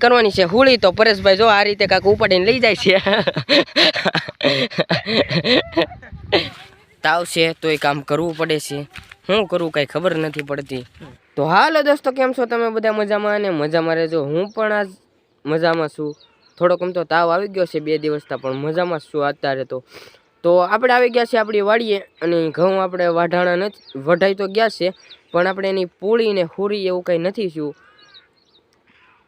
કરવાની છે. હુળી તો પરેશભાઈ જો આ રીતે કાંક ઉપાડીને લઈ જાય છે. તાવ છે તો એ કામ કરવું પડે છે. શું કરવું કાંઈ ખબર નથી પડતી. તો હાલો દોસ્તો, કેમ છો તમે બધા મજામાં? અને મજામાં રહેજો. હું પણ આજ મજામાં છું. થોડોક આમ તો તાવ આવી ગયો છે બે દિવસના પણ મજામાં છું અત્યારે તો. તો આપણે આવી ગયા છે આપણી વાડીએ, અને ઘઉં આપણે વાઢાણા નથી, વઢાઈ તો ગયા છે, પણ આપણે એની પૂળી ને હુરી એવું કંઈ નથી થયું.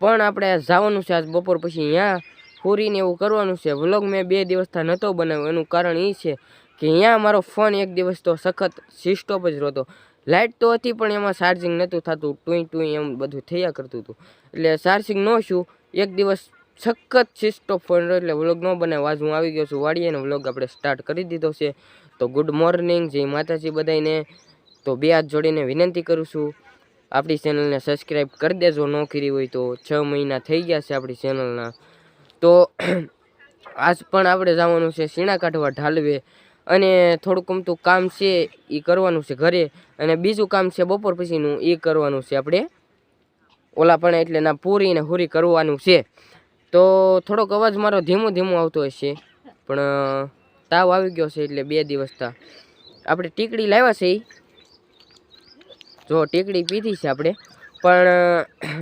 પણ આપણે જવાનું છે આજ બપોર પછી અહીંયા. પૂરીને એવું કરવાનું છે. વ્લોગ મેં બે દિવસથી નહોતો બનાવ્યો. એનું કારણ એ છે કે અહીંયા મારો ફોન એક દિવસ તો સખત સિસ્ટોપ જ રહેતો લાઇટ તો હતી પણ એમાં ચાર્જિંગ નહોતું થતું. ટુઈ ટુઈ એમ બધું થયા કરતું હતું. એટલે ચાર્જિંગ ન છું. એક દિવસ સખત સિસ્ટોપ ફોન રહ્યો એટલે વ્લોગ ન બનાવ્યો. આજ હું આવી ગયો છું વાળીએ અને વ્લોગ આપણે સ્ટાર્ટ કરી દીધો છે. તો ગુડ મોર્નિંગ જય માતાજી બધાને તો બે હાથ જોડીને વિનંતી કરું છું. આપણી ચેનલને સબસ્ક્રાઈબ કરી દેજો, ન કરી હોય તો છ મહિના થઈ ગયા છે આપણી ચેનલના તો આજ પણ આપણે જવાનું છે સીણા કાઢવા ઢાલવે. અને થોડુંક અમતું કામ છે એ કરવાનું છે ઘરે. અને બીજું કામ છે બપોર પછીનું એ કરવાનું છે આપણે. ઓલા પણ એટલે ના પૂરી ને હુરી કરવાનું છે. તો થોડોક અવાજ મારો ધીમો ધીમો આવતો હશે. પણ તાવ આવી ગયો છે એટલે બે દિવસ તા આપણે ટીકડી લાવ્યા છે. જો ટેકડી પીધી છે આપણે પણ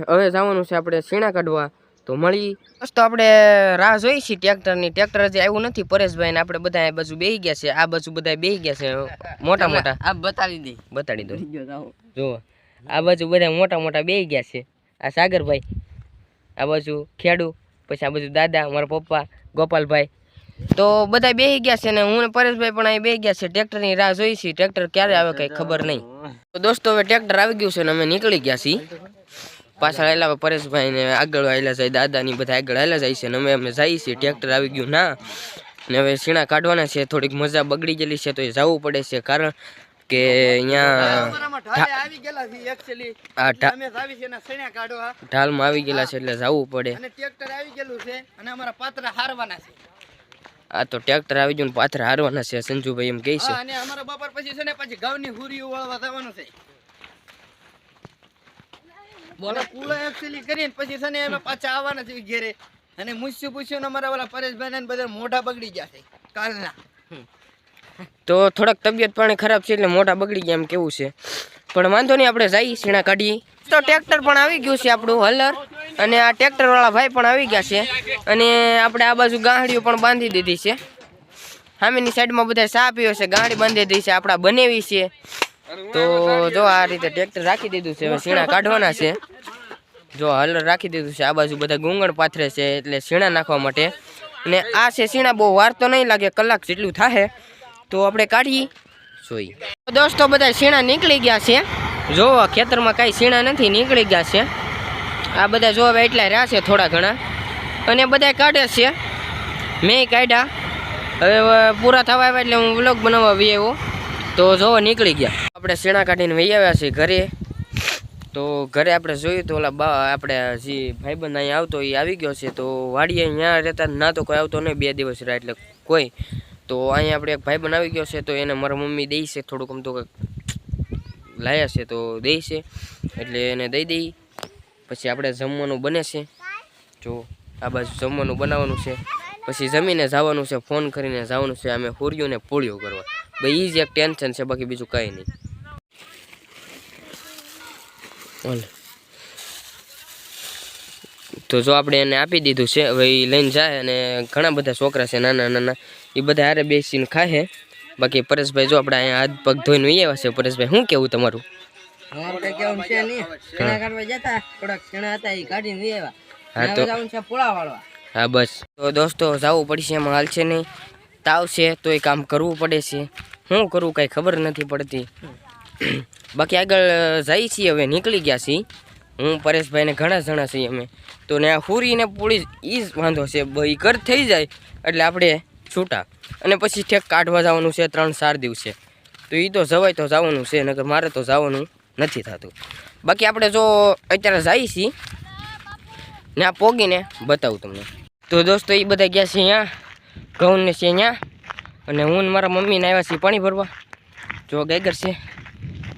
હવે જવાનું છે આપણે સીણા કાઢવા તો મળી. તો આપણે રાહ જોઈ છીએ ટ્રેક્ટરની. ટ્રેક્ટર હજી આવ્યું નથી પરેશભાઈ ને આપણે બધા આ બાજુ બેહી ગયા છે. આ બાજુ બધા બેહી ગયા છે મોટા મોટા. આ બતાવી દે. બતાડી દો. જો આ બાજુ બધા મોટા મોટા બેહી ગયા છે. આ સાગરભાઈ આ બાજુ ખેડુ પછી આ બાજુ દાદા મારા પપ્પા ગોપાલભાઈ તો બધા બેહી ગયા છે ને હું પરેશભાઈ પણ અહીં બેહી ગયા છે. ટ્રેક્ટરની રાહ જોઈ છીએ ટ્રેક્ટર ક્યારે આવે કઈ ખબર નહીં. તો દોસ્તો, હવે ટ્રેક્ટર આવી ગયું છે ને અમે નીકળી ગયા છીએ. પાછળ આવેલા પરેશભાઈ ને આગળ આવેલા જાય દાદા ની બધા આગળ આવેલા જાય છે ને અમે અમે જઈએ છીએ. ટ્રેક્ટર આવી ગયું ના. ને હવે સીણા કાઢવાના છે, થોડીક મજા બગડી ગયેલી છે તો એ જવું પડે છે કારણ કે અહીંયા છે છે ઢાલમાં આવી ગયેલા છે એટલે જવું પડે. ટ્રેક્ટર આવી ગયેલું છે અને અમારા પાત્ર હારવાના છે. આ તો ટ્રેક્ટર આવી ગયું પાથરા હારવાના છે સંજુભાઈ એમ કહે છે. અને અમારા બપોર પછી છે ને પછી ઘઉંની હુરીઓ વાળવા જવાનું છે. બોલો કરીને પછી છે ને અમે પાછા આવવાના છે ઘેરે. અને મૂછ્યું પૂછ્યું અમારા ઓલા પરેશભાઈ ને બધા મોઢા બગડી ગયા છે કાલના. તો થોડાક તબિયત પાણી ખરાબ છે એટલે મોટા બગડી ગયા એમ કેવું છે. પણ વાંધો નહીં આપણે જઈએ સીણા કાઢીએ. તો ટ્રેક્ટર પણ આવી ગયું છે આપણું હલર. અને આ ટ્રેક્ટર વાળા ભાઈ પણ આવી ગયા છે. અને આપણે આ બાજુ ગાંહડીઓ પણ બાંધી દીધી છે. સામેની સાઈડમાં બધા સા પીવો છે, ગાંડી બાંધી દીધી છે, આપણા બનેવી છે. તો જો આ રીતે ટ્રેક્ટર રાખી દીધું છે, હવે સીણા કાઢવાના છે. જો હલર રાખી દીધું છે, આ બાજુ બધા ગુંગળ પાથરે છે, એટલે સીણા નાખવા માટે. અને આ છે સીણા, બહુ વાર તો નહીં લાગે, કલાક જેટલું થાય તો આપણે કાઢીએ જોઈ દોસ્તો, બધા સીણા નીકળી ગયા છે. જો ખેતરમાં કાંઈ સીણા નથી, નીકળી ગયા છે. આ બધા જો એટલા રહ્યા છે થોડા ઘણા. અને બધા કાઢે છે. મેં કાઢ્યા. હવે પૂરા થવા આવ્યા એટલે હું વ્લોગ બનાવવા વી આવ્યો. તો જોવો નીકળી ગયા. આપણે સીણા કાઢીને વહી આવ્યા છીએ ઘરે. તો ઘરે આપણે જોયું તો ઓલા બા, આપણે જે ભાઈબંધ અહીંયા આવતો એ આવી ગયો છે. તો વાડીએ અહીંયા રહેતા ના તો કોઈ આવતો નહીં, બે દિવસ રહ્યા એટલે કોઈ. તો અહીંયા આપણે એક ભાઈબંધ આવી ગયો છે, તો એને મારા મમ્મી દઈ છે થોડુંક આમ તો લાયા છે તો દઈ છે. એટલે એને દઈ દઈ. પછી આપણે જમવાનું બને છે. જો, આ બાજુ જમવાનું બનાવવાનું છે. પછી જમીને જવાનું છે, ફોન કરીને જવાનું છે. અમે હોર્યું ને પૂળિયું કરવા. ભાઈ એ જ એક ટેન્શન છે, બાકી બીજું કંઈ નહીં. ઓલે તો જો આપણે એને આપી દીધું છે એ લઈને જાય અને ઘણા બધા છોકરા છે, નાના નાના એ બધા હારે બેસીને ખાય બાકી પરેશભાઈ જો આપણે અહીંયા હાથ પગ ધોઈને આવ્યા છે. પરેશભાઈ શું કેવું તમારું? અમારું કેવું છે નહીં ચણા કાઢવા જતા થોડાક ચણા હતા એ કાઢીને લઈ આવ્યા. હા તો જવાનું છે પોળા વાળવા. હા બસ. તો દોસ્તો જવું પડશે એમાં હાલ છે નહીં. તાવ છે તો એ કામ કરવું પડે છે. શું કરવું કાંઈ ખબર નથી પડતી. બાકી આગળ જઈએ છીએ હવે નીકળી ગયા છીએ. હું પરેશભાઈને ઘણા જણા છીએ અમે. તો ને આ હુરીને પૂરી એ જ વાંધો છે. ભાઈ ઘર થઈ જાય એટલે આપણે છૂટા. અને પછી ઠેક કાઢવા જવાનું છે ત્રણ ચાર દિવસે. તો એ તો જવાય તો જવાનું છે, નકર મારે તો જવાનું નથી થતું. બાકી આપણે જો અત્યારે જઈએ છીએ ને આ પોગીને બતાવું તમને. તો દોસ્તો એ બધા ગયા છે અહીંયા, ઘઉંને છે અહીંયા, અને હું ને મારા મમ્મીને આવ્યા છીએ પાણી ભરવા. જો ગેગર છે,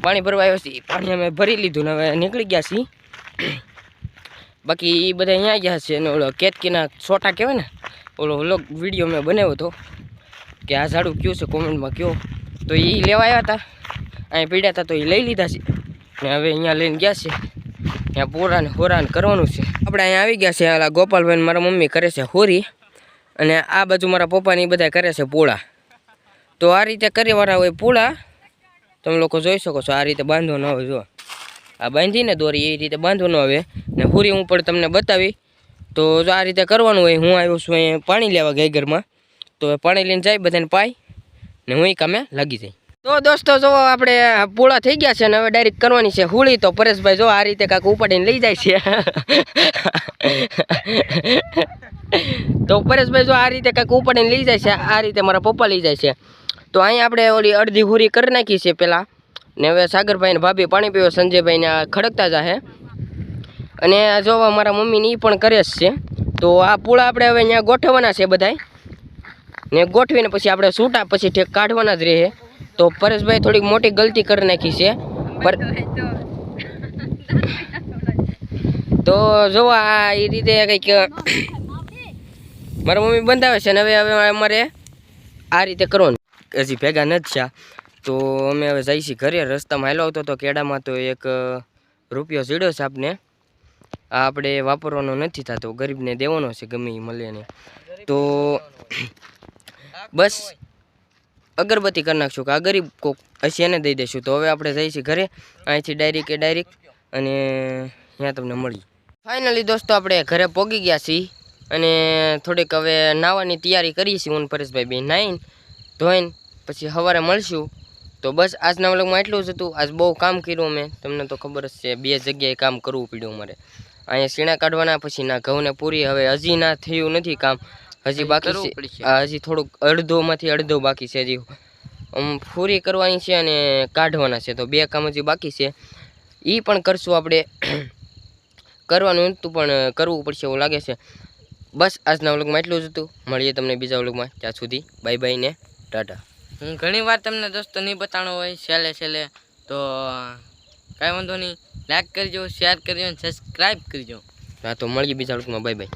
પાણી ભરવા આવ્યા છીએ પાણી અમે ભરી લીધું ને હવે નીકળી ગયા છીએ. બાકી એ બધા અહીંયા ગયા છે અને ઓલો કેતકીના છોટા કહેવાય ને ઓલો વ્લોગ વીડિયો મેં બનાવ્યો હતો, કે આ ઝાડું કયું છે કોમેન્ટમાં કયો. તો એ લેવા આવ્યા હતા અહીંયા પીડ્યા હતા તો એ લઈ લીધા છે. ને હવે અહીંયા લઈને ગયા છે, ત્યાં પોરાને હોરાને કરવાનું છે. આપણે અહીંયા આવી ગયા છે, આ ગોપાલભાઈ મારા મમ્મી કરે છે હોરી, અને આ બાજુ મારા પપ્પાને એ બધા કરે છે પોળા. તો આ રીતે કરીવાળા હોય પોળા, તમે લોકો જોઈ શકો છો, આ રીતે ન હોય જો આ બાંધીને દોરી, એ રીતે બાંધવો ન આવે ને હોરી હું પણ તમને બતાવી તો જો આ રીતે કરવાનું હોય, હું આવ્યો છું અહીંયા પાણી લેવા ગઈગરમાં તો પાણી લઈને જાય, બધાને પાય, ને હું કામે લાગી જાય. તો દોસ્તો, જો આપણે પૂળા થઈ ગયા છે ને, હવે ડાયરેક્ટ કરવાની છે હુળી. તો પરેશભાઈ, જો આ રીતે કાંક ઉપાડીને લઈ જાય છે. તો પરેશભાઈ, જો આ રીતે કાંક ઉપાડીને લઈ જાય છે, આ રીતે મારા પપ્પા લઈ જાય છે. તો અહીં આપણે ઓલી અડધી હુરી કરી નાખી છે પહેલાં ને હવે સાગરભાઈ ને ભાભી પાણી પીવો, સંજયભાઈને ખડકતા જાહે. અને જો મારા મમ્મીને એ પણ કરે જ છે. તો આ પૂળા આપણે હવે અહીંયા ગોઠવવાના છે બધાય. ને ગોઠવીને પછી આપણે છૂટા પછી ઠેક કાઢવાના જ રહે. તો પરેશભાઈ થોડીક મોટી ગલતી કરી નાખી છે. પર તો જો આ એ રીતે કંઈક મારા મમ્મી બંધાવે છે ને હવે હવે અમારે આ રીતે કરવાનું. હજી ભેગા નથી થયા. તો અમે હવે જઈશી ઘરે રસ્તામાં. હાલો આવતો તો કેડામાં તો એક રૂપિયો ઝીડ્યો છે આપને. આ આપણે વાપરવાનો નથી થતો. ગરીબને દેવાનો છે, ગમે એ મળે ને. તો બસ અગરબત્તી કરી નાખશું કે આ ગરીબ કોક હશે એને દઈ દઈશું તો હવે આપણે છીએ ઘરે. અહીંથી ડાયરેક્ટ એ ડાયરેક્ટ અને ત્યાં તમને મળી ફાઇનલી દોસ્તો, આપણે ઘરે પહોંચી ગયા છીએ અને થોડીક હવે નાવાની તૈયારી કરીએ છીએ હું પરેશભાઈ બે નાહીને ધોઈને, પછી સવારે મળશું. તો બસ આજના વ્લોગમાં એટલું જ હતું. આજ બહુ કામ કર્યું મેં તમને તો ખબર જ છે, બે જગ્યાએ કામ કરવું પડ્યું મારે અહીંયા સીણા કાઢવાના પછી ના ઘઉંને પૂરી. હવે હજી ના થયું નથી કામ. હજી બાકી હજી થોડુંક અડધોમાંથી અડધો બાકી છે હજી. પૂરી કરવાની છે અને કાઢવાના છે. તો બે કામ હજી બાકી છે. એ પણ કરશું આપણે. કરવાનું હતું પણ કરવું પડશે એવું લાગે છે. બસ આજના વ્લોગમાં એટલું જ હતું. મળીએ તમને બીજા વ્લોગમાં. ત્યાં સુધી બાય બાય ને ટાટા. હું ઘણી વાર તમને દોસ્તો નહીં બતાવણો હોય છેલ્લે છેલ્લે. તો કાંઈ વાંધો નહીં. લાઈક કરજો શેર કરજો અને સબસ્ક્રાઈબ કરજો. હા તો મળીએ બીજા વ્લોગમાં બાય બાય